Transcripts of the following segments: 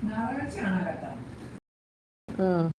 拿了个酱，的。嗯。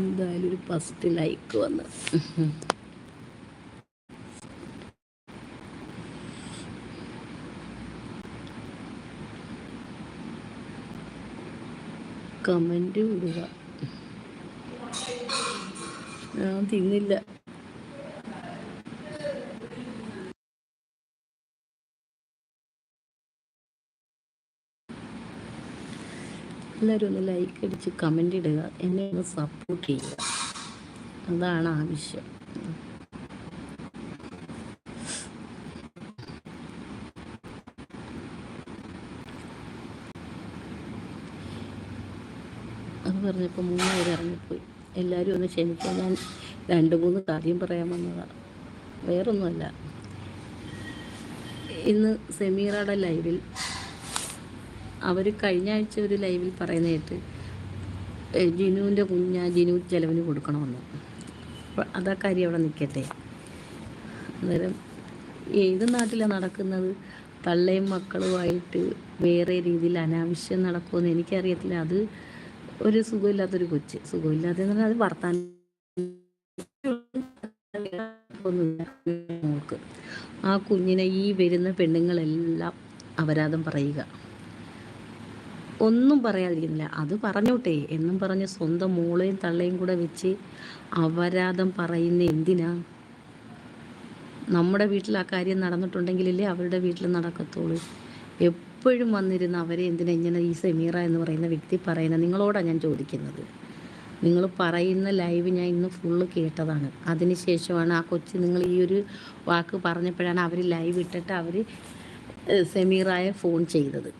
എന്തായാലും ഒരു first like വന്ന്. കമന്റ് വിടുക ഞാൻ തിന്നില്ല. എല്ലാവരും ഒന്ന് ലൈക്ക് അടിച്ച് കമന്റ് ഇടുക. എന്നെ ഒന്ന് സപ്പോർട്ട് ചെയ്യുക. അതാണ് ആവശ്യം. അത് പറഞ്ഞപ്പോൾ മൂന്ന് പേര് ഇറങ്ങിപ്പോയി. എല്ലാവരും ഒന്ന് ക്ഷമിക്കാൻ ഞാൻ രണ്ട് മൂന്ന് കാര്യം പറയാൻ വന്നതാണ്. വേറൊന്നുമല്ല. ഇന്ന് സെമീറയുടെ ലൈവിൽ അവർ കഴിഞ്ഞ ആഴ്ച ഒരു ലൈവിൽ പറയുന്ന കേട്ട് ജിനുവിന്റെ കുഞ്ഞ ജിനു ചെലവിന് കൊടുക്കണമെന്ന്. അപ്പോൾ അതാ കാര്യം അവിടെ നിൽക്കട്ടെ അന്നേരം ഏത് നാട്ടിലാണ് നടക്കുന്നത്? തള്ളയും മക്കളുമായിട്ട് വേറെ രീതിയിൽ അനാവശ്യം നടക്കുമെന്ന് എനിക്കറിയത്തില്ല. അത് ഒരു സുഖമില്ലാത്തൊരു കൊച്ച്. സുഖമില്ലാത്ത പറഞ്ഞാൽ അത് വർത്താനം. ആ കുഞ്ഞിനെ ഈ വരുന്ന പെണ്ണുങ്ങളെല്ലാം അപരാധം പറയുക. ഒന്നും പറയാതിരിക്കുന്നില്ല. അത് പറഞ്ഞോട്ടെ. എന്നും പറഞ്ഞ് സ്വന്തം മോളെയും തള്ളയും കൂടെ വെച്ച് അപരാധം പറയുന്ന എന്തിനാ? നമ്മുടെ വീട്ടിൽ ആ കാര്യം നടന്നിട്ടുണ്ടെങ്കിലല്ലേ അവരുടെ വീട്ടിൽ നടക്കത്തുള്ളൂ. എപ്പോഴും വന്നിരുന്ന അവരെ എന്തിനാ ഇങ്ങനെ ഈ സെമീറ എന്ന് പറയുന്ന വ്യക്തി പറയുന്നത് നിങ്ങളോടാണ് ഞാൻ ചോദിക്കുന്നത്. നിങ്ങൾ പറയുന്ന ലൈവ് ഞാൻ ഇന്ന് ഫുള്ള് കേട്ടതാണ്. അതിനുശേഷമാണ് ആ കൊച്ചു നിങ്ങൾ ഈ ഒരു വാക്ക് പറഞ്ഞപ്പോഴാണ് അവർ ലൈവ് ഇട്ടിട്ട് അവർ സെമീറായ ഫോൺ ചെയ്തത്.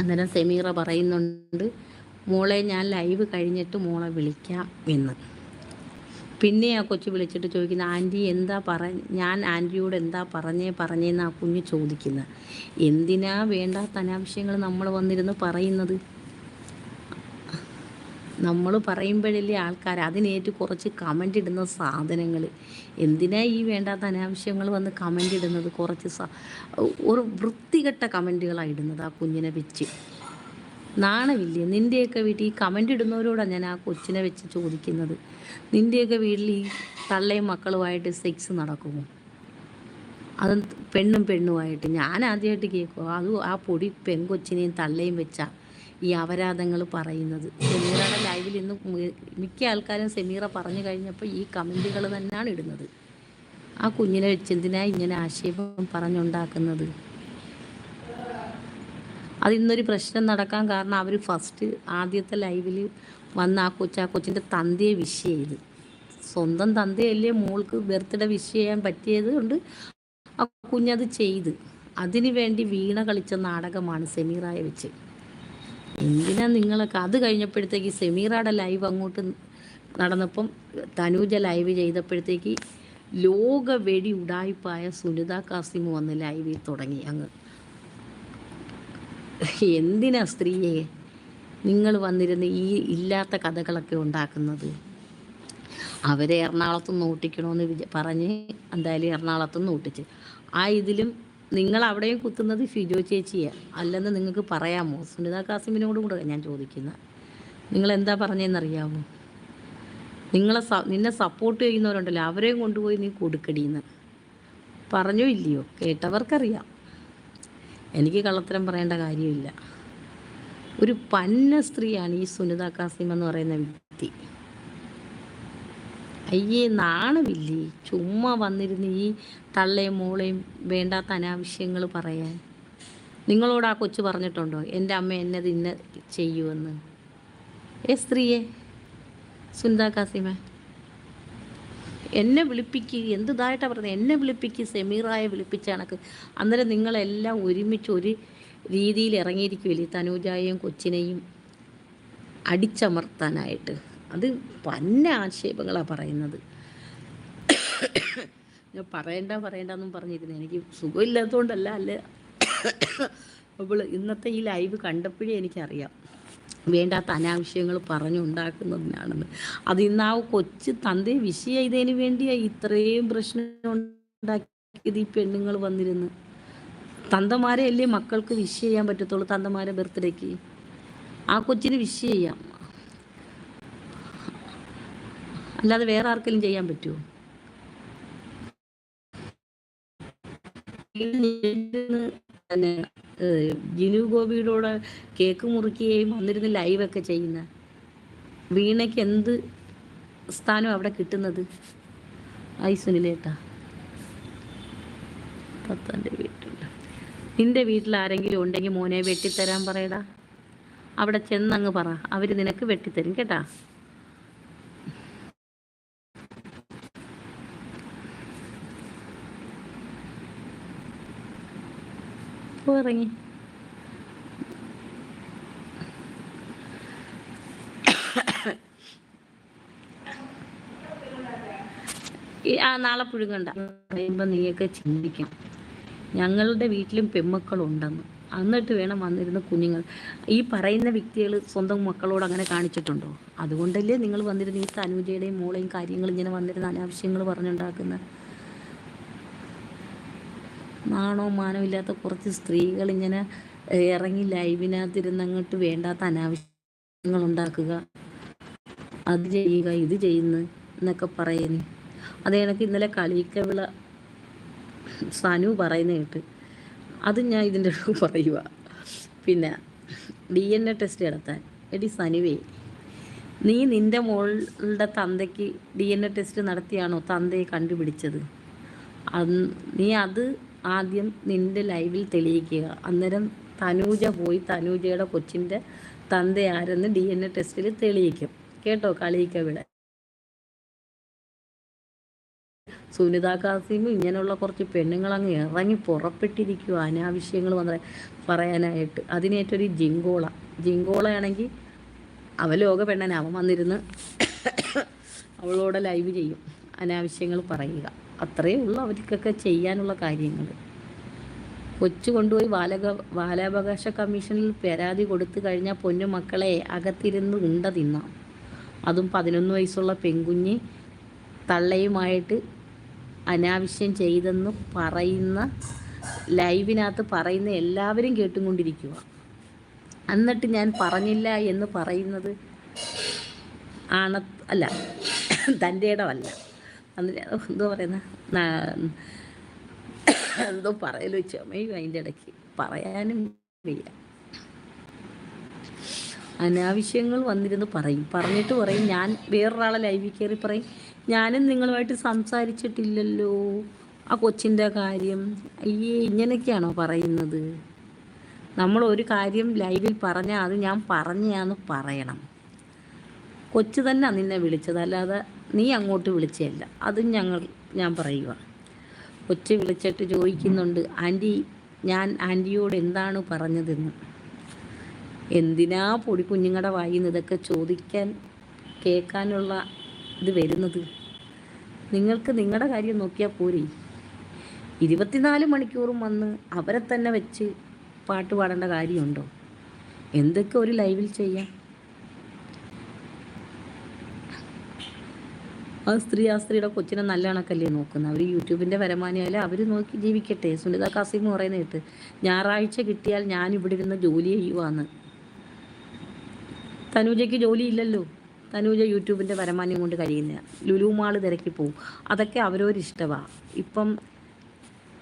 അന്നേരം സെമീറ പറയുന്നുണ്ട് മോളെ ഞാൻ ലൈവ് കഴിഞ്ഞിട്ട് മോളെ വിളിക്കാം എന്ന്. പിന്നെ ആ കൊച്ചു വിളിച്ചിട്ട് ചോദിക്കുന്ന ആന്റി എന്താ പറ ഞാൻ ആന്റിയോട് എന്താ പറഞ്ഞേ പറഞ്ഞേന്ന് ആ കുഞ്ഞ് ചോദിക്കുന്നത് എന്തിനാ വേണ്ടാത്ത അനാവശ്യങ്ങൾ നമ്മൾ വന്നിരുന്ന് പറയുന്നത്? നമ്മൾ പറയുമ്പോഴല്ലേ ആൾക്കാർ അതിനേറ്റ് കുറച്ച് കമന്റ് ഇടുന്ന സാധനങ്ങൾ എന്തിനാ ഈ വേണ്ടാത്ത അനാവശ്യങ്ങൾ വന്ന് കമന്റ് ഇടുന്നത്? കുറച്ച് ഒരു വൃത്തികെട്ട കമന്റുകളാണ് ഇടുന്നത് ആ കുഞ്ഞിനെ വെച്ച്. നാണമില്ലേ? നിന്റെയൊക്കെ വീട്ടിൽ ഈ കമന്റ് ഇടുന്നവരോടാണ് ഞാൻ ആ കൊച്ചിനെ വെച്ച് ചോദിക്കുന്നത്. നിന്റെയൊക്കെ വീട്ടിൽ ഈ തള്ളയും മക്കളുമായിട്ട് സെക്സ് നടക്കുമോ? അത് പെണ്ണും പെണ്ണുമായിട്ട്. ഞാൻ ആദ്യമായിട്ട് കേൾക്കും അത് ആ പൊടി പെൺകൊച്ചിനെയും തള്ളയും വെച്ചാ. ഈ അപരാധങ്ങൾ പറയുന്നത്. സെമീറയുടെ ലൈവിൽ ഇന്ന് മിക്ക ആൾക്കാരും സെമീറ പറഞ്ഞു കഴിഞ്ഞപ്പോൾ ഈ കമന്റുകൾ തന്നെയാണ് ഇടുന്നത്. ആ കുഞ്ഞിനെ വെച്ചെന്തിനായി ഇങ്ങനെ ആക്ഷേപം പറഞ്ഞുണ്ടാക്കുന്നത്? അതിന്നൊരു പ്രശ്നം നടക്കാൻ കാരണം അവർ ഫസ്റ്റ് ആദ്യത്തെ ലൈവിൽ വന്ന ആ കൊച്ച് ആ കൊച്ചിന്റെ തന്തയെ വിഷ് ചെയ്ത്. സ്വന്തം തന്തയല്ലേ മോൾക്ക് ബർത്ത്ഡേ വിഷ് ചെയ്യാൻ പറ്റിയത് കൊണ്ട് ആ കുഞ്ഞത് ചെയ്ത്. അതിനു വേണ്ടി വീണ കളിച്ച നാടകമാണ് സെമീറായ വെച്ച്. എന്തിനാ നിങ്ങളൊക്കെ? അത് കഴിഞ്ഞപ്പോഴത്തേക്ക് സെമീറയുടെ ലൈവ് അങ്ങോട്ട് നടന്നപ്പം തനൂജ ലൈവ് ചെയ്തപ്പോഴത്തേക്ക് ലോക വെടി ഉടായിപ്പായ സുനിത കാസിം വന്ന് ലൈവിൽ തുടങ്ങി അങ്ങ്. എന്തിനാ സ്ത്രീയെ നിങ്ങൾ വന്നിരുന്ന് ഈ ഇല്ലാത്ത കഥകളൊക്കെ ഉണ്ടാക്കുന്നത്? അവരെ എറണാകുളത്ത് നിന്ന് ഓട്ടിക്കണമെന്ന് വിചാ പറഞ്ഞ് എന്തായാലും എറണാകുളത്ത് നിന്ന് ഓട്ടിച്ച് ആ ഇതിലും നിങ്ങൾ അവിടെയും കുത്തുന്നത് ഷിജോ ചേച്ചിയെ. അല്ലെന്ന് നിങ്ങൾക്ക് പറയാമോ? സുനിത കാസിമിനോടും കൂടെ ഞാൻ ചോദിക്കുന്നത് നിങ്ങൾ എന്താ പറഞ്ഞതെന്നറിയാമോ നിങ്ങളെ സ നിന്നെ സപ്പോർട്ട് ചെയ്യുന്നവരുണ്ടല്ലോ അവരെയും കൊണ്ടുപോയി നീ കൊടുക്കടിയെന്ന് പറഞ്ഞോ ഇല്ലയോ? കേട്ടവർക്കറിയാം. എനിക്ക് കള്ളത്തരം പറയേണ്ട കാര്യമില്ല. ഒരു പന്ന സ്ത്രീയാണ് ഈ സുനിത കാസിം എന്ന് പറയുന്ന വ്യക്തി. അയ്യേ നാണമില്ലേ? ചുമ്മാ വന്നിരുന്ന് ഈ തള്ളയും മോളെയും വേണ്ടാത്ത അനാവശ്യങ്ങൾ പറയാൻ. നിങ്ങളോട് ആ കൊച്ചു പറഞ്ഞിട്ടുണ്ടോ? എന്റെ അമ്മ എന്നത് ഇന്ന ചെയ്യുമെന്ന് ഏ സ്ത്രീയെ സുനിത കാസിമ എന്നെ വിളിപ്പിക്ക്. എന്തിതായിട്ടാണ് പറയുന്നത്? എന്നെ വിളിപ്പിക്ക്. സെമീറായെ വിളിപ്പിച്ച കണക്ക്. അന്നേരം നിങ്ങളെല്ലാം ഒരുമിച്ച് ഒരു രീതിയിൽ ഇറങ്ങിയിരിക്കുമല്ലേ തനൂജായെയും കൊച്ചിനെയും അടിച്ചമർത്താനായിട്ട്. അത് പന്ന ആക്ഷേപങ്ങളാണ് പറയുന്നത്. ഞാൻ പറയണ്ട പറയണ്ട എന്നും പറഞ്ഞിരുന്നു. എനിക്ക് സുഖമില്ലാത്തതുകൊണ്ടല്ല അല്ല? അപ്പോൾ ഇന്നത്തെ ഈ ലൈവ് കണ്ടപ്പോഴേ എനിക്കറിയാം. വേണ്ടാത്ത അനാവശ്യങ്ങൾ പറഞ്ഞുണ്ടാക്കുന്നതിനാണെന്ന്. അത് ഇന്ന് ആ കൊച്ചു തന്തയെ വിഷ് ഇതിന് വേണ്ടിയാണ് ഇത്രയും പ്രശ്നം ഉണ്ടാക്കിയത് ഈ പെണ്ണുങ്ങൾ വന്നിരുന്ന്. തന്തമാരെ അല്ലേ മക്കൾക്ക് വിഷ് ചെയ്യാൻ പറ്റത്തുള്ളൂ? തന്തമാരെ ബർത്ത്ഡേക്ക്. ആ കൊച്ചിന് വിഷ് ചെയ്യാം. അല്ലാതെ വേറെ ആർക്കെങ്കിലും ചെയ്യാൻ പറ്റുമോ തന്നെ ജിനു ഗോപിയുടെ കേക്ക് മുറിക്കുകയും വന്നിരുന്ന് ലൈവൊക്കെ ചെയ്യുന്ന വീണയ്ക്ക് എന്ത് സ്ഥാനം അവിടെ കിട്ടുന്നത്? ഐ സുനിലേട്ടാ തത്തന്റെ വീട്ടിൽ നിന്റെ വീട്ടിൽ ആരെങ്കിലും ഉണ്ടെങ്കിൽ മോനെ വെട്ടിത്തരാൻ പറയടാ. അവിടെ ചെന്നങ്ങ് പറ. അവർ നിനക്ക് വെട്ടിത്തരും കേട്ടാ. പോ ഈ ആ നാളെ പുഴുങ്ങണ്ട. പറയുമ്പോൾ നീയൊക്കെ ചിന്തിക്കണം ഞങ്ങളുടെ വീട്ടിലും പെമ്മക്കളുണ്ടെന്ന്. എന്നിട്ട് വേണം വന്നിരുന്ന കുഞ്ഞുങ്ങൾ. ഈ പറയുന്ന വ്യക്തികൾ സ്വന്തം മക്കളോട് അങ്ങനെ കാണിച്ചിട്ടുണ്ടോ? അതുകൊണ്ടല്ലേ നിങ്ങൾ വന്നിരുന്ന ഈ തനുജയുടെയും മോളെയും കാര്യങ്ങൾ ഇങ്ങനെ വന്നിരുന്ന അനാവശ്യങ്ങൾ പറഞ്ഞുണ്ടാക്കുന്ന നാണോ മാനോ ഇല്ലാത്ത കുറച്ച് സ്ത്രീകൾ ഇങ്ങനെ ഇറങ്ങി ലൈവിനകത്തിരുന്ന് അങ്ങോട്ട് വേണ്ടാത്ത അനാവശ്യങ്ങൾ ഉണ്ടാക്കുക. അത് ചെയ്യുക ഇത് ചെയ്യുന്നു എന്നൊക്കെ പറയുന്നു. അത് കണക്ക് ഇന്നലെ കളിക്കവിള സനു പറയുന്ന കേട്ട്. അത് ഞാൻ ഇതിന്റെ അടുത്ത് പറയുക. പിന്നെ ഡി എൻ എ ടെസ്റ്റ് നടത്താൻ. എടി സനുവേ നീ നിന്റെ മോളുടെ തന്തയ്ക്ക് ഡി എൻ എ ടെസ്റ്റ് നടത്തിയാണോ തന്തയെ കണ്ടുപിടിച്ചത്? നീ അത് ആദ്യം നിന്റെ ലൈവിൽ തെളിയിക്കുക. അന്നേരം തനൂജ പോയി തനൂജയുടെ കൊച്ചിന്റെ തന്ത ആരെന്ന് ഡി എൻ എ ടെസ്റ്റിൽ തെളിയിക്കും. കേട്ടോ കളിയിക്കവിടെ സുനിത കാസിമും ഇങ്ങനെയുള്ള കുറച്ച് പെണ്ണുങ്ങൾ അങ്ങ് ഇറങ്ങി പുറപ്പെട്ടിരിക്കുക അനാവശ്യങ്ങൾ വന്ന പറയാനായിട്ട്. അതിനേറ്റൊരു ജിങ്കോള. ജിങ്കോളയാണെങ്കിൽ അവ ലോക പെണ്ണൻ വന്നിരുന്ന് അവളോടെ ലൈവ് ചെയ്യും. അനാവശ്യങ്ങൾ പറയുക. അത്രയേ ഉള്ളൂ അവർക്കൊക്കെ ചെയ്യാനുള്ള കാര്യങ്ങൾ. കൊച്ചു കൊണ്ടുപോയി ബാലക ബാലാവകാശ കമ്മീഷനിൽ പരാതി കൊടുത്തു കഴിഞ്ഞാൽ പൊന്നു മക്കളെ അകത്തിരുന്ന് ഉണ്ട തിന്നാം. അതും പതിനൊന്ന് വയസ്സുള്ള പെൺകുഞ്ഞ് തള്ളയുമായിട്ട് അനാവശ്യം ചെയ്തെന്ന് പറയുന്ന ലൈവിനകത്ത് പറയുന്ന എല്ലാവരും കേട്ടുകൊണ്ടിരിക്കുക. എന്നിട്ട് ഞാൻ പറഞ്ഞില്ല എന്ന് പറയുന്നത് ആണ അല്ല തന്റെ ഇടമല്ല എന്നിട്ട് എന്തോ പറയുന്ന? എന്തോ പറയലോ ചുമയും അതിന്റെ ഇടയ്ക്ക് പറയാനും വയ്യ. അനാവശ്യങ്ങൾ വന്നിരുന്ന് പറയും. പറഞ്ഞിട്ട് പറയും. ഞാൻ വേറൊരാളെ ലൈവിൽ കയറി പറയും. ഞാനും നിങ്ങളുമായിട്ട് സംസാരിച്ചിട്ടില്ലല്ലോ. ആ കൊച്ചിന്റെ കാര്യം. അയ്യേ ഇങ്ങനെയൊക്കെയാണോ പറയുന്നത്? നമ്മൾ ഒരു കാര്യം ലൈവിൽ പറഞ്ഞാൽ അത് ഞാൻ പറഞ്ഞാന്ന് പറയണം. കൊച്ചു തന്നെ നിന്നെ വിളിച്ചത്. അല്ലാതെ നീ അങ്ങോട്ട് വിളിച്ചതല്ല അതും ഞങ്ങൾ ഞാൻ പറയുക കൊച്ചു വിളിച്ചിട്ട് ചോദിക്കുന്നുണ്ട് ആന്റി ഞാൻ ആന്റിയോട് എന്താണ് പറഞ്ഞതെന്ന്? എന്തിനാ പൊടി കുഞ്ഞുങ്ങളുടെ വായിൽ ഇതൊക്കെ ചോദിക്കാൻ കേൾക്കാനുള്ള ഇത് വരുന്നത്? നിങ്ങൾക്ക് നിങ്ങളുടെ കാര്യം നോക്കിയാൽ പോരെ. ഇരുപത്തിനാല് മണിക്കൂറും വന്ന് അവരെ തന്നെ വെച്ച് പാട്ട് പാടേണ്ട കാര്യമുണ്ടോ? എന്തൊക്കെ ഒരു ലൈവിൽ ചെയ്യാം? ആ സ്ത്രീ ആ സ്ത്രീയുടെ കൊച്ചിനെ നല്ല കണക്കല്ലേ നോക്കുന്നത്. അവർ യൂട്യൂബിന്റെ വരമാനിയായാലും അവർ നോക്കി ജീവിക്കട്ടെ. സുനിത കാസിം പറയുന്ന കേട്ട് ഞായറാഴ്ച കിട്ടിയാൽ ഞാൻ ഇവിടെ ഇരുന്ന് ജോലി ചെയ്യുവാന്ന്. തനൂജയ്ക്ക് ജോലി ഇല്ലല്ലോ. തനൂജ യൂട്യൂബിന്റെ വരമാന്യം കൊണ്ട് കഴിയുന്ന ലുലു മാൾ തിരക്കി പോവും. അതൊക്കെ അവരോരിഷ്ടമാണ് ഇപ്പം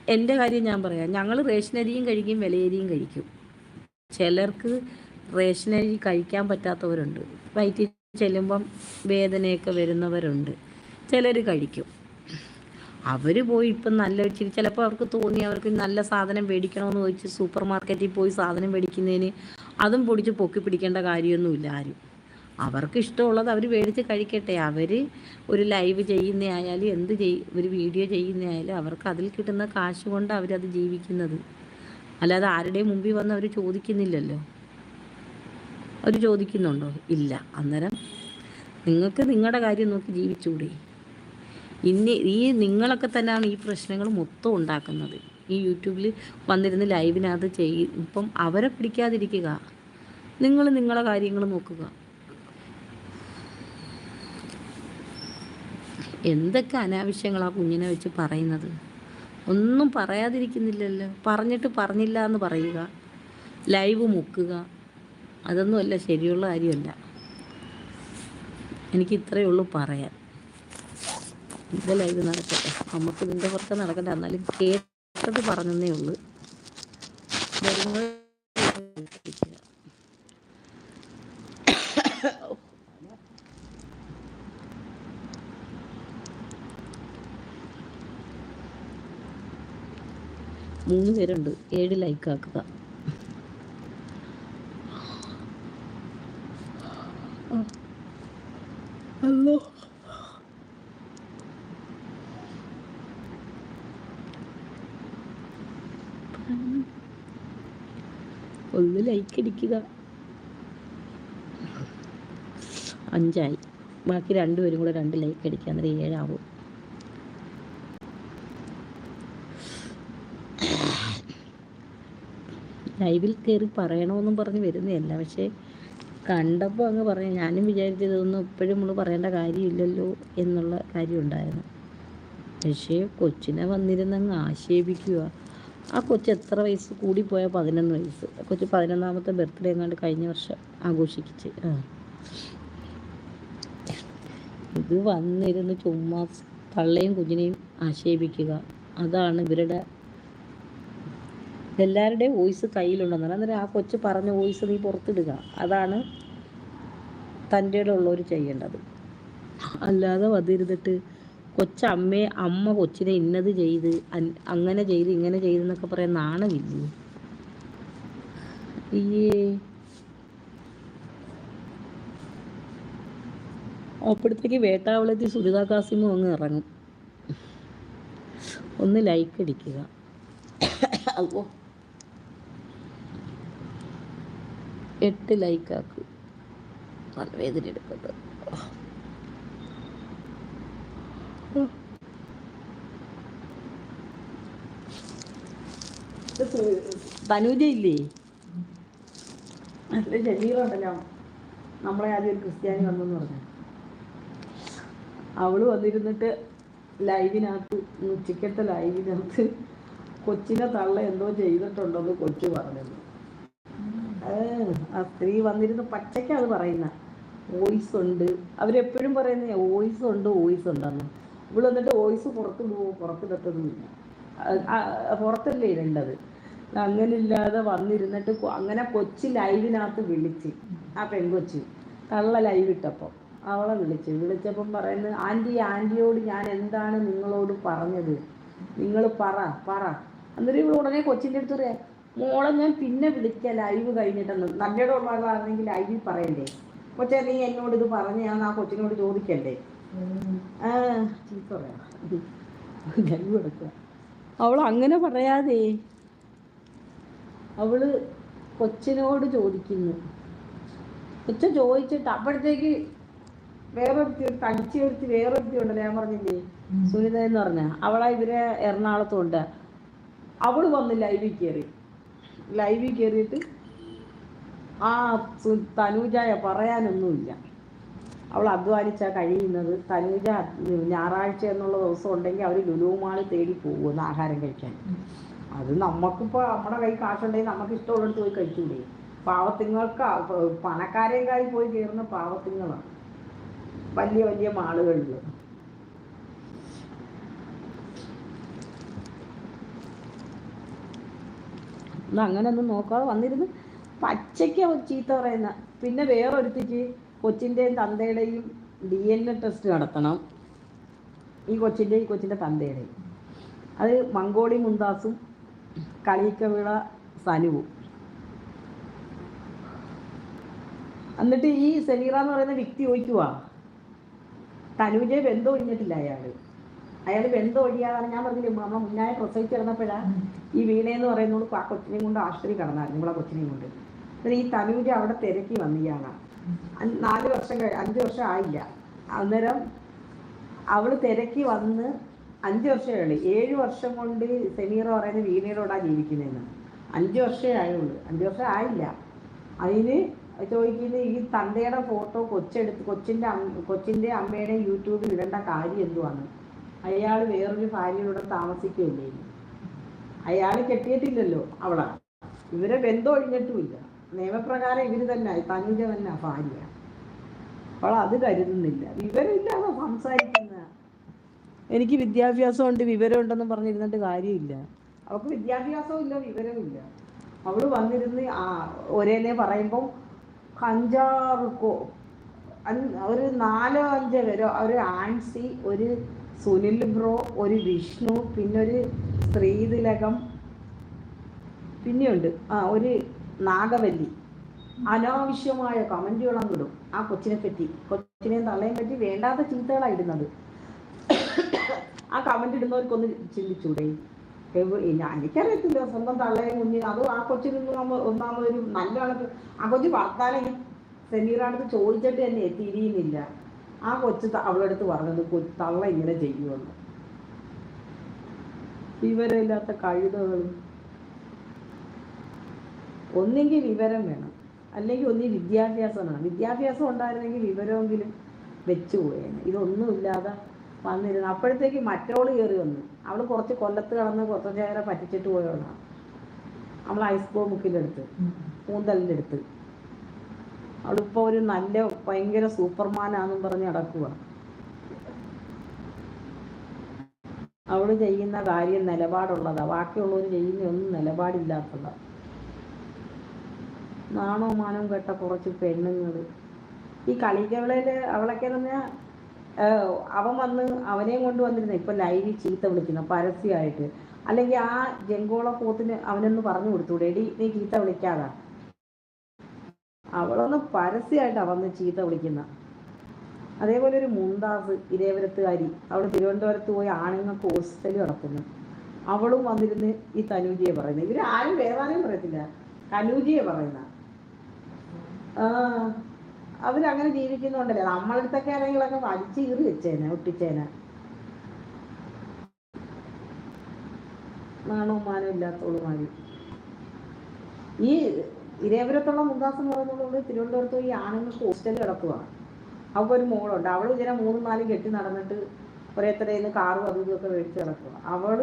എന്റെ കാര്യം ഞാൻ പറയാം. ഞങ്ങൾ റേഷനരിയും കഴിക്കും വിലയരിയും കഴിക്കും. ചിലർക്ക് റേഷനരി കഴിക്കാൻ പറ്റാത്തവരുണ്ട്. വയറ്റിൽ ചെല്ലുമ്പം വേദനയൊക്കെ വരുന്നവരുണ്ട്. ചിലർ കഴിക്കും. അവർ പോയി ഇപ്പം നല്ല ഇച്ചിരി ചിലപ്പോൾ അവർക്ക് തോന്നി അവർക്ക് നല്ല സാധനം മേടിക്കണമെന്ന് ചോദിച്ച് സൂപ്പർ മാർക്കറ്റിൽ പോയി സാധനം മേടിക്കുന്നതിന് അതും പൊടിച്ച് പൊക്കി പിടിക്കേണ്ട കാര്യമൊന്നുമില്ല ആരും. അവർക്ക് ഇഷ്ടമുള്ളത് അവർ മേടിച്ച് കഴിക്കട്ടെ. അവർ ഒരു ലൈവ് ചെയ്യുന്നതായാലും എന്ത് ചെയ് ഒരു വീഡിയോ ചെയ്യുന്നതായാലും അവർക്ക് അതിൽ കിട്ടുന്ന കാശ് കൊണ്ട് അവരത് ജീവിക്കുന്നത്. അല്ലാതെ ആരുടെയും മുമ്പിൽ വന്ന് അവർ ചോദിക്കുന്നില്ലല്ലോ. അവർ ചോദിക്കുന്നുണ്ടോ? ഇല്ല. അന്നേരം നിങ്ങൾക്ക് നിങ്ങളുടെ കാര്യം നോക്കി ജീവിച്ചുകൂടി ഇനി ഈ നിങ്ങളൊക്കെ തന്നെയാണ് ഈ പ്രശ്നങ്ങൾ മൊത്തം ഉണ്ടാക്കുന്നത്. ഈ യൂട്യൂബിൽ വന്നിരുന്ന് ലൈവിനകത്ത് ചെയ് ഇപ്പം അവരെ പിടിക്കാതിരിക്കുക. നിങ്ങൾ നിങ്ങളെ കാര്യങ്ങൾ നോക്കുക. എന്തൊക്കെ അനാവശ്യങ്ങളാ കുഞ്ഞിനെ വെച്ച് പറയുന്നത്? ഒന്നും പറയാതിരിക്കുന്നില്ലല്ലോ. പറഞ്ഞിട്ട് പറഞ്ഞില്ല എന്ന് പറയുക. ലൈവ് മുക്കുക. അതൊന്നുമല്ല ശരിയുള്ള കാര്യമല്ല. എനിക്ക് ഇത്രയേ ഉള്ളൂ പറയാൻ. ഇത് നടക്കട്ടെ. നമുക്ക് ഇതിന്റെ പുറത്ത് നടക്കട്ടെ എന്നാലും കേട്ടത് പറഞ്ഞതേ ഉള്ളൂ. മൂന്ന് പേരുണ്ട്. ഏഴ് ലൈക്ക് ആക്കുക അല്ലോ അടിക്കുക അഞ്ചായി. ബാക്കി രണ്ടുപേരും കൂടെ രണ്ട് ലൈക്ക് അടിക്കുക. അന്നേരം ഏഴാവും. ലൈവിൽ കയറി പറയണമെന്നും പറഞ്ഞ് വരുന്നതല്ല. പക്ഷേ കണ്ടപ്പോൾ അങ്ങ് പറയാം ഞാനും വിചാരിച്ചതൊന്നും ഇപ്പോഴും നമ്മൾ പറയേണ്ട കാര്യമില്ലല്ലോ എന്നുള്ള കാര്യം ഉണ്ടായിരുന്നു. പക്ഷേ കൊച്ചിനെ വന്നിരുന്നങ്ങ് ആക്ഷേപിക്കുക ആ കൊച്ച് എത്ര വയസ്സ് കൂടിപ്പോയാൽ പതിനൊന്ന് വയസ്സ്? കൊച്ചു പതിനൊന്നാമത്തെ ബർത്ത്ഡേ എങ്ങാണ്ട് കഴിഞ്ഞ വർഷം ആഘോഷിക്കിച്ച് ഇത് വന്നിരുന്ന് ചുമ്മാ തള്ളയും കുഞ്ഞിനെയും ആക്ഷേപിക്കുക. അതാണ് ഇവരുടെ എല്ലാവരുടെയും വോയിസ് കയ്യിലുണ്ടെന്നാണ് അന്നേരം ആ കൊച്ച് പറഞ്ഞ വോയിസ് നീ പുറത്തിടുക. അതാണ് തന്റെ ഉള്ളവർ ചെയ്യേണ്ടത്. അല്ലാതെ വന്നിരുന്നിട്ട് കൊച്ചമ്മയെ അമ്മ കൊച്ചിനെ ഇന്നത് ചെയ്ത് അങ്ങനെ ചെയ്ത് ഇങ്ങനെ ചെയ്തെന്നൊക്കെ പറയാൻ നാണമില്ലേ? അയ്യേ. അപ്പോഴത്തേക്ക് വേട്ടാവളത്തി സുരിത കാസിമും അങ്ങ് ഇറങ്ങും. ഒന്ന് ലൈക്ക് അടിക്കുക. അപ്പോ എട്ട് ലൈക്ക് ആക്ക്. നല്ല വേദന എടുക്കട്ടെ. തനൂജ നല്ല ശരീരമുണ്ടല്ലോ നമ്മളെ ആദ്യം ഒരു ക്രിസ്ത്യാനി വന്നെന്ന് പറഞ്ഞു. അവൾ വന്നിരുന്നിട്ട് ലൈവിനകത്ത് ഉച്ചക്കത്തെ ലൈവിനകത്ത് കൊച്ചിനെ തള്ള എന്തോ ചെയ്തിട്ടുണ്ടെന്ന് കൊച്ചു പറഞ്ഞത് ഏ, ആ സ്ത്രീ വന്നിരുന്ന് പച്ചയ്ക്ക് അത് പറയുന്ന. വോയിസ് ഉണ്ട്. അവരെപ്പോഴും പറയുന്ന വോയിസ് ഉണ്ട് വോയിസ് ഉണ്ടെന്ന്. ഇവൾ വന്നിട്ട് വോയിസ് പുറത്ത് പോകും പുറത്തിടത്തതുമില്ല പുറത്തല്ലേ ഇടേണ്ടത്. അങ്ങനെ ഇല്ലാതെ വന്നിരുന്നിട്ട് അങ്ങനെ കൊച്ചി ലൈവിനകത്ത് വിളിച്ച് ആ പെൺകൊച്ചി കള്ള ലൈവ് ഇട്ടപ്പോൾ അവളെ വിളിച്ച്. വിളിച്ചപ്പം പറയുന്നത് ആന്റി ആന്റിയോട് ഞാൻ എന്താണ് നിങ്ങളോട് പറഞ്ഞത്? നിങ്ങൾ പറ പറ. എന്നിട്ട് ഇവൾ ഉടനെ കൊച്ചിന്റെ അടുത്ത് പറയാം മോളെ ഞാൻ പിന്നെ വിളിക്കാം ലൈവ് കഴിഞ്ഞിട്ടെന്ന്. നല്ലയുടെ ഉള്ളതാണെങ്കിൽ ലൈവിൽ പറയണ്ടേ? കൊച്ചെ നീ എന്നോട് ഇത് പറഞ്ഞാന്ന് ആ കൊച്ചിനോട് ചോദിക്കണ്ടേ? അവൾ അങ്ങനെ പറയാതെ അവൾ കൊച്ചിനോട് ചോദിക്കുന്നു. കൊച്ച ചോദിച്ചിട്ട് അപ്പോഴത്തേക്ക് വേറൊരുത്തി ഒരു തടിച്ചു എടുത്ത് വേറൊരുത്തി ഉണ്ടല്ലോ ഞാൻ പറഞ്ഞില്ലേ? സുനിത എന്ന് പറഞ്ഞ. അവളെ ഇവരെ എറണാകുളത്തുണ്ട്. അവൾ വന്ന് ലൈവിൽ കയറി. ലൈവിൽ കയറിയിട്ട് ആ തനൂജായ പറയാനൊന്നുമില്ല. അവൾ അധ്വാനിച്ചാ കഴിയുന്നത്. തനൂജ ഞായറാഴ്ച എന്നുള്ള ദിവസം ഉണ്ടെങ്കിൽ അവർ ലുലുമാളി തേടി പോകുമെന്ന് ആഹാരം കഴിക്കാൻ. അത് നമുക്കിപ്പോൾ നമ്മുടെ കൈ കാശുണ്ടെങ്കിൽ നമുക്ക് ഇഷ്ടമുള്ളത് പോയി കഴിച്ചൂടെ പാവത്തിങ്ങൾക്ക് പണക്കാരെയും കായി പോയി കയറുന്ന പാവത്തിങ്ങളാണ്. വലിയ വലിയ മാളുകളിൽ അങ്ങനെ അങ്ങനെയൊന്നും നോക്കാതെ വന്നിരുന്ന് പച്ചയ്ക്ക് ചീത്ത പറയുന്ന. പിന്നെ വേറൊരുത്തിക്ക് കൊച്ചിന്റെയും തന്തയുടെയും ഡി എൻ എ ടെസ്റ്റ് നടത്തണം. ഈ കൊച്ചിന്റെയും ഈ കൊച്ചിന്റെ തന്തയുടെയും. അത് മങ്കോളി മുന്താസും കളിക്കവിള സനുവും. എന്നിട്ട് ഈ സെമീറ എന്ന് പറയുന്ന വ്യക്തി ചോദിക്കുക തനുജയെ ബന്ധം ഒഴിഞ്ഞിട്ടില്ല അയാൾ അയാൾ ബന്ധം ഒഴിയാതാണ്? ഞാൻ പറഞ്ഞില്ലേ നമ്മളെ മുന്നായ പ്രസവിച്ച് കിടന്നപ്പോഴാണ് ഈ വീണയെന്ന് പറയുന്നത് ആ കൊച്ചിനെയും കൊണ്ട് ആശുപത്രി കടന്നായിരുന്നു നമ്മളെ കൊച്ചിനെയും കൊണ്ട്. ഈ തനുജ അവിടെ തിരക്കി വന്നു ഇയാളാ. അഞ്ച് നാല് വർഷം കഴിഞ്ഞ് അഞ്ച് വർഷം ആയില്ല അന്നേരം അവൾ തിരക്കി വന്ന് അഞ്ച് വർഷമേ ഉള്ളൂ. ഏഴ് വർഷം കൊണ്ട് സെമീറ പറയുന്ന വീണയോടാ ജീവിക്കുന്നതെന്ന്. അഞ്ച് വർഷമേ ആയുള്ളൂ. അഞ്ച് വർഷം ആയില്ല. അതിന് ചോദിക്കുന്നത് ഈ തന്തയുടെ ഫോട്ടോ കൊച്ചെടുത്ത് കൊച്ചിന്റെ കൊച്ചിന്റെ അമ്മയുടെ യൂട്യൂബിൽ ഇടേണ്ട കാര്യം എന്തുവാണ് അയാൾ വേറൊരു ഭാര്യയോടെ താമസിക്കുകയില്ലേ? അയാൾ കെട്ടിയിട്ടില്ലല്ലോ അവളെ. ഇവരെ ബന്ധം ഒഴിഞ്ഞിട്ടുമില്ല. നിയമപ്രകാരം ഇവർ തന്നെ തനുജ തന്നെ ഭാര്യ. അവൾ അത് കരുതുന്നില്ല. വിവരമില്ലാതെ സംസാരിക്കുന്ന എനിക്ക് വിദ്യാഭ്യാസം ഉണ്ട് വിവരമുണ്ടെന്ന് പറഞ്ഞിരുന്നിട്ട് കാര്യമില്ല. അവൾക്ക് വിദ്യാഭ്യാസവും ഇല്ല വിവരമില്ല അവൾ വന്നിരുന്ന് ആ ഒരേനെ പറയുമ്പം അഞ്ചാറ് കോ ഒരു നാലോ അഞ്ചോ പേരോ ഒരു ആൻസി ഒരു സുനിൽ ബ്രോ ഒരു വിഷ്ണു പിന്നൊരു സ്ത്രീതിലകം പിന്നെയുണ്ട്. ആ ഒരു നാഗവല്ലി. അനാവശ്യമായ കമന്റുകൾ ഇടും. ആ കൊച്ചിനെ പറ്റി. കൊച്ചിനെ തള്ളയും പറ്റി വേണ്ടാത്ത ചീത്തകളാണ് ഇടുന്നത്. ആ കമന്റ് ഇടുന്നവർക്കൊന്ന് ചിന്തിച്ചൂടെ? എനിക്കറിയത്തില്ല. സ്വന്തം തള്ളയും കുഞ്ഞിന്. അതും ആ നമ്മ ഒന്നാമതൊരു നല്ല കണക്ക് ആ കൊച്ചു വളർത്താനെ ഈ ചോദിച്ചിട്ട് തന്നെ തിരിയുന്നില്ല ആ കൊച്ചു അവളടുത്ത് പറഞ്ഞത് തള്ള ഇങ്ങനെ ചെയ്യുമെന്ന്. വിവരമില്ലാത്ത കഴുതകളും ഒന്നെങ്കിൽ വിവരം വേണം. അല്ലെങ്കിൽ ഒന്നി വിദ്യാഭ്യാസം വേണം വിദ്യാഭ്യാസം ഉണ്ടായിരുന്നെങ്കിൽ വിവരമെങ്കിലും വെച്ചു പോയേനെ. ഇതൊന്നുമില്ലാതെ വന്നിരുന്നു. അപ്പോഴത്തേക്ക് മറ്റോൾ കയറി വന്നു. അവൾ കുറച്ച് കൊല്ലത്ത് കടന്ന് കുറച്ച് ചേരെ പറ്റിച്ചിട്ട് പോയോളാണ് നമ്മൾ ഐസ് ബോമുക്കിലെടുത്ത് അടുത്ത് പൂന്തലിന്റെ അടുത്ത് അവളിപ്പോൾ ഒരു നല്ല ഭയങ്കര സൂപ്പർമാനാന്നും പറഞ്ഞ് നടക്കുക അവൾ ചെയ്യുന്ന കാര്യം നിലപാടുള്ളതാ. ബാക്കിയുള്ളവർ ചെയ്യുന്ന ഒന്നും നിലപാടില്ലാത്തതാ. നാണോ മാനവും കേട്ട കുറച്ച് പെണ്ണുങ്ങൾ ഈ കളിക്കവളയിൽ അവളൊക്കെ പറഞ്ഞാൽ അവൻ വന്ന് അവനെയും കൊണ്ട് വന്നിരുന്ന. ഇപ്പൊ ലൈവിൽ ചീത്ത വിളിക്കുന്ന പരസ്യമായിട്ട്. അല്ലെങ്കിൽ ആ ജങ്കോള പോത്തിന് അവനൊന്ന് പറഞ്ഞു കൊടുത്തൂടെ എടി നീ ചീത്ത വിളിക്കാതാ. അവളൊന്ന് പരസ്യമായിട്ടാ വന്ന് ചീത്ത വിളിക്കുന്ന. അതേപോലെ ഒരു മുന്താസ് ഇരേപുരത്തുകാരി അവൾ തിരുവനന്തപുരത്ത് പോയി ആണുങ്ങൾക്ക് ഹോസ്റ്റൽ നടക്കുന്നു അവളും വന്നിരുന്ന് ഈ തനൂജിയെ പറയുന്നത് ഇവർ ആരും വേവാനും പറയത്തില്ല. തനൂജിയെ പറയുന്ന. അവരങ്ങനെ ജീവിക്കുന്നുണ്ടല്ലേ? നമ്മളടുത്തൊക്കെ ആണെങ്കിലൊക്കെ വലിച്ചു കീറി വെച്ചേനെ ഒട്ടിച്ചേനെ. നാണവും മാനവും ഇല്ലാത്തോളുമാര് ഈ ഇരേപുരത്തുള്ള മുന്താസ് എന്ന് പറയുന്നത് തിരുവനന്തപുരത്ത് ഈ ആണുങ്ങൾക്ക് ഹോസ്റ്റലിൽ കിടക്കുക അവൾക്ക് ഒരു മോളുണ്ട്. അവൾ ഇങ്ങനെ മൂന്നും നാലും കെട്ടി നടന്നിട്ട് ഒരേത്തരയിൽ കാറും അതും ഇതൊക്കെ മേടിച്ച് കിടക്കുക അവൾ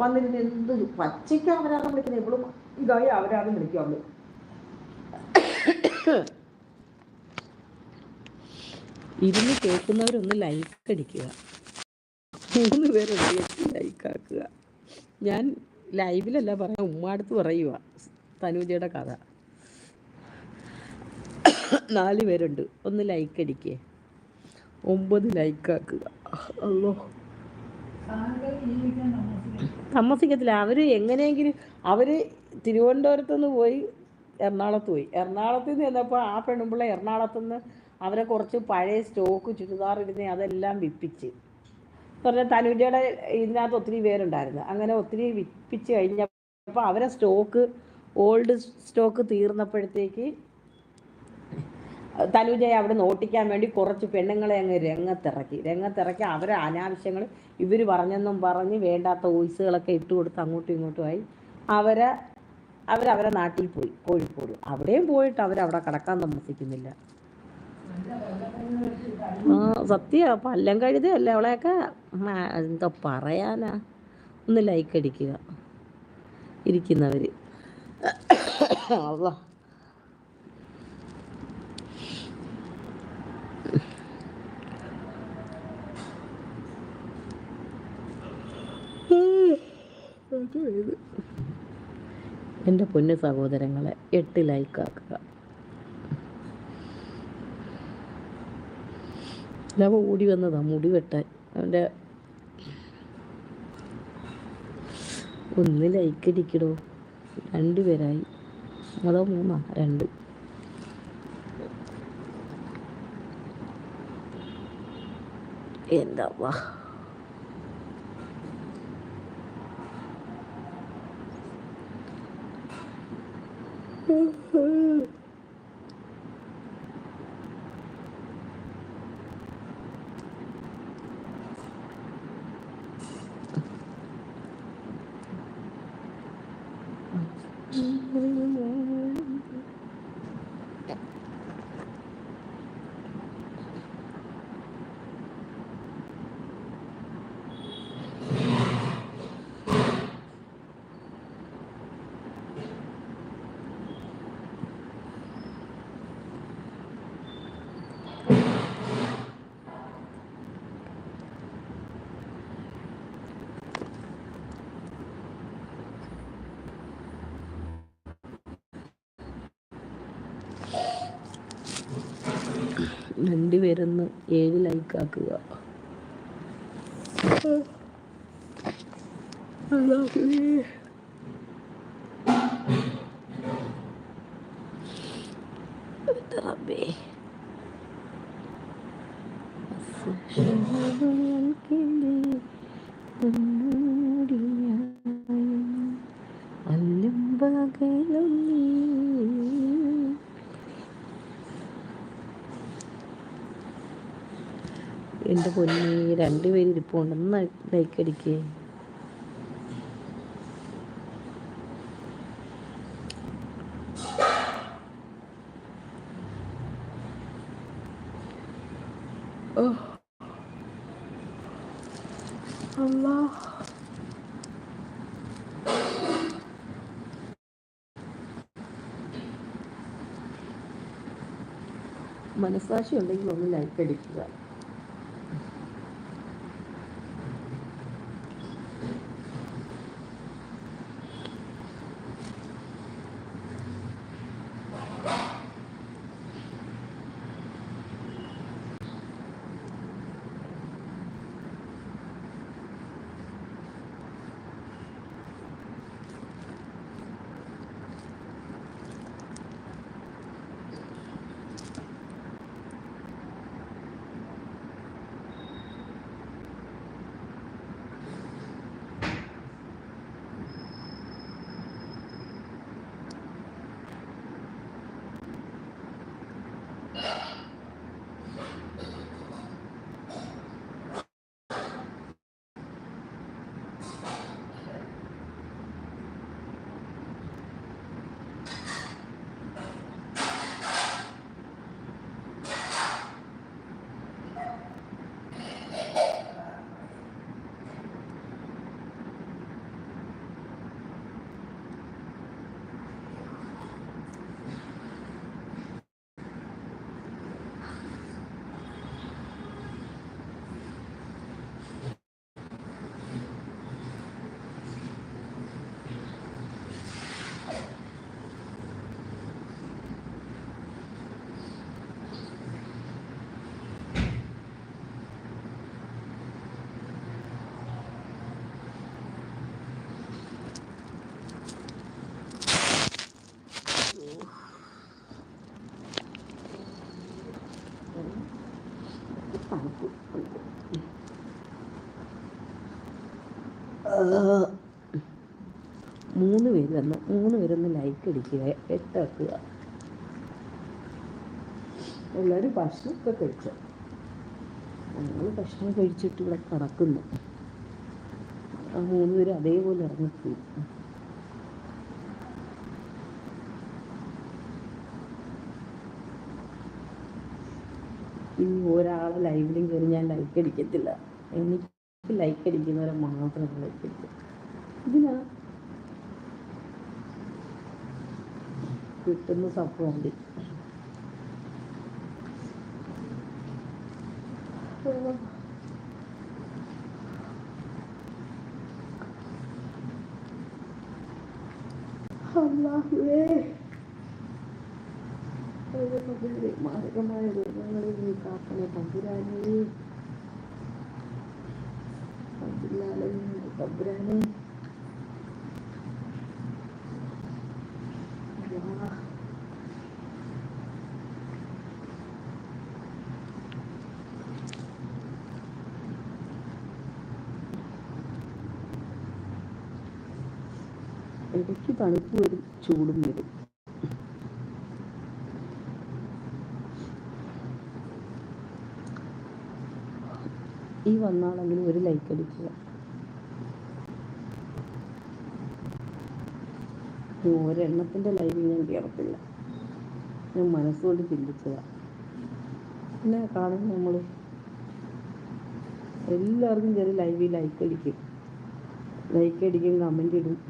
വന്നിരുന്ന് എന്ത് പച്ചയ്ക്ക് അവരാണ് വിളിക്കുന്നത് ഇവളും ഇതായി അവരാണ് വിളിക്കുക അവൾ. ഇരുന്ന് കേൾക്കുന്നവരൊന്ന് ലൈക്ക് അടിക്കുക. മൂന്ന് പേരൊന്ന് ലൈക്ക് ആക്കുക. ഞാൻ ലൈവിലല്ല പറയാം ഉമ്മാടുത്ത് പറയുക തനൂജയുടെ കഥ. നാല് പേരുണ്ട്. ഒന്ന് ലൈക്ക് അടിക്കേ. ഒമ്പത് ലൈക്ക് ആക്കുക. അല്ലോ താമസിക്കത്തില്ല. അവർ എങ്ങനെയെങ്കിലും അവർ തിരുവനന്തപുരത്ത് നിന്ന് പോയി എറണാകുളത്ത് പോയി. എറണാകുളത്ത് നിന്ന് ചെന്നപ്പോൾ ആ പെണ്ണുമ്പിള്ള എറണാകുളത്ത് നിന്ന് അവരെ കുറച്ച് പഴയ സ്റ്റോക്ക് ചുരിദാർ ഇടുന്ന അതെല്ലാം വിപ്പിച്ച്. പറഞ്ഞാൽ തനുജയുടെ ഇതിനകത്ത് ഒത്തിരി പേരുണ്ടായിരുന്നു. അങ്ങനെ ഒത്തിരി വിപ്പിച്ച് കഴിഞ്ഞപ്പോൾ അവരെ സ്റ്റോക്ക് ഓൾഡ് സ്റ്റോക്ക് തീർന്നപ്പോഴത്തേക്ക് തനുജയെ അവിടെ നോട്ടിക്കാൻ വേണ്ടി കുറച്ച് പെണ്ണുങ്ങളെ അങ്ങ് രംഗത്തിറക്കി. രംഗത്തിറക്കി അവരെ അനാവശ്യങ്ങൾ ഇവർ പറഞ്ഞെന്നും പറഞ്ഞ് വേണ്ടാത്ത വോയിസുകളൊക്കെ ഇട്ട് കൊടുത്ത് അങ്ങോട്ടും ഇങ്ങോട്ടുമായി അവരെ അവരവരെ നാട്ടിൽ പോയി കോഴിക്കോട്. അവിടെയും പോയിട്ട് അവരവിടെ കിടക്കാൻ താമസിക്കുന്നില്ല. ആ സത്യ പല്ലം കഴുതയല്ലേ അവളെയൊക്കെ? എന്താ പറയാനാ. ഒന്ന് ലൈക്ക് അടിക്കുക. ഇരിക്കുന്നവർ അള്ളാ. എന്റെ പൊന്നു സഹോദരങ്ങളെ എട്ട് ലൈക്ക് ലവ ഓടി വന്നതാ മുടി വെട്ടാൻ. അവന്റെ ഒന്ന് ലൈക്ക് അടിക്കടോ. രണ്ട് പേരായി. അതോ മൂന്നാ? രണ്ട്. എന്താ വാ? രണ്ടുപേരൊന്ന് ഏഴ് ലൈക്ക് ആക്കുക. റബ്ബേ എന്റെ പൊന്നി രണ്ടുപേര് ഇരിപ്പുണ്ട്. ഒന്ന് ലൈക്ക് അടിക്കേ. ഉണ്ടെങ്കിൽ ഒന്ന് ലൈക്ക് അടിക്കുക. മൂന്ന് പേര് വന്ന് മൂന്ന് പേരൊന്ന് ലൈക്ക് അടിക്കുക എട്ടാക്കുക. എല്ലാവരും ഭക്ഷണമൊക്കെ കഴിച്ചു. ഞങ്ങൾ ഭക്ഷണം കഴിച്ചിട്ട് ഇവിടെ കിടക്കുന്നു. ആ മൂന്ന് പേര് അതേപോലെ ഇറങ്ങിപ്പോയി. ഇനി ഒരാളെ ലൈവിലും കയറി ഞാൻ ലൈക്ക് അടിക്കത്തില്ല. എനിക്ക് ലൈക്ക് അടിക്കുന്നവരെ മാത്രം ലൈക്ക് അടിക്കും ഇതിന് കിട്ടുന്ന സംഭവം തമ്പുരാനെ മാരകമായ രൂപങ്ങളിൽ നീ കാക്കണേ തമ്പുരാനെ അല്ലാ. ഇടയ്ക്ക് തണുപ്പ് വരും ചൂടും വരും ഈ വന്നാണെങ്കിലും ഒരു ലൈക്ക് അടിക്കുക ഒരെണ്ണത്തിന്റെ ലൈവ് ഞാൻ കയറത്തില്ല ഞാൻ മനസ്സുകൊണ്ട് ചിന്തിച്ചതാ. പിന്നെ കാണും നമ്മൾ എല്ലാവർക്കും ചെറിയ ലൈവിൽ ലൈക്ക് അടിക്കും. ലൈക്ക് അടിക്കും കമന്റ് ഇടും.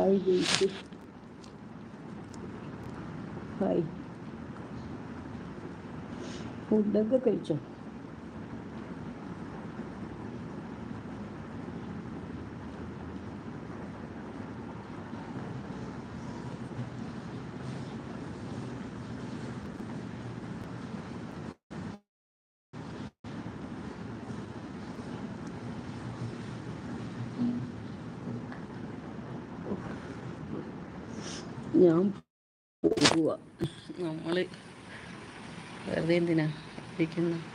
ഹായ് ജയിച്ചു ഹായ് ഫുഡൊക്കെ കഴിച്ചോ ഞാൻ പോകുക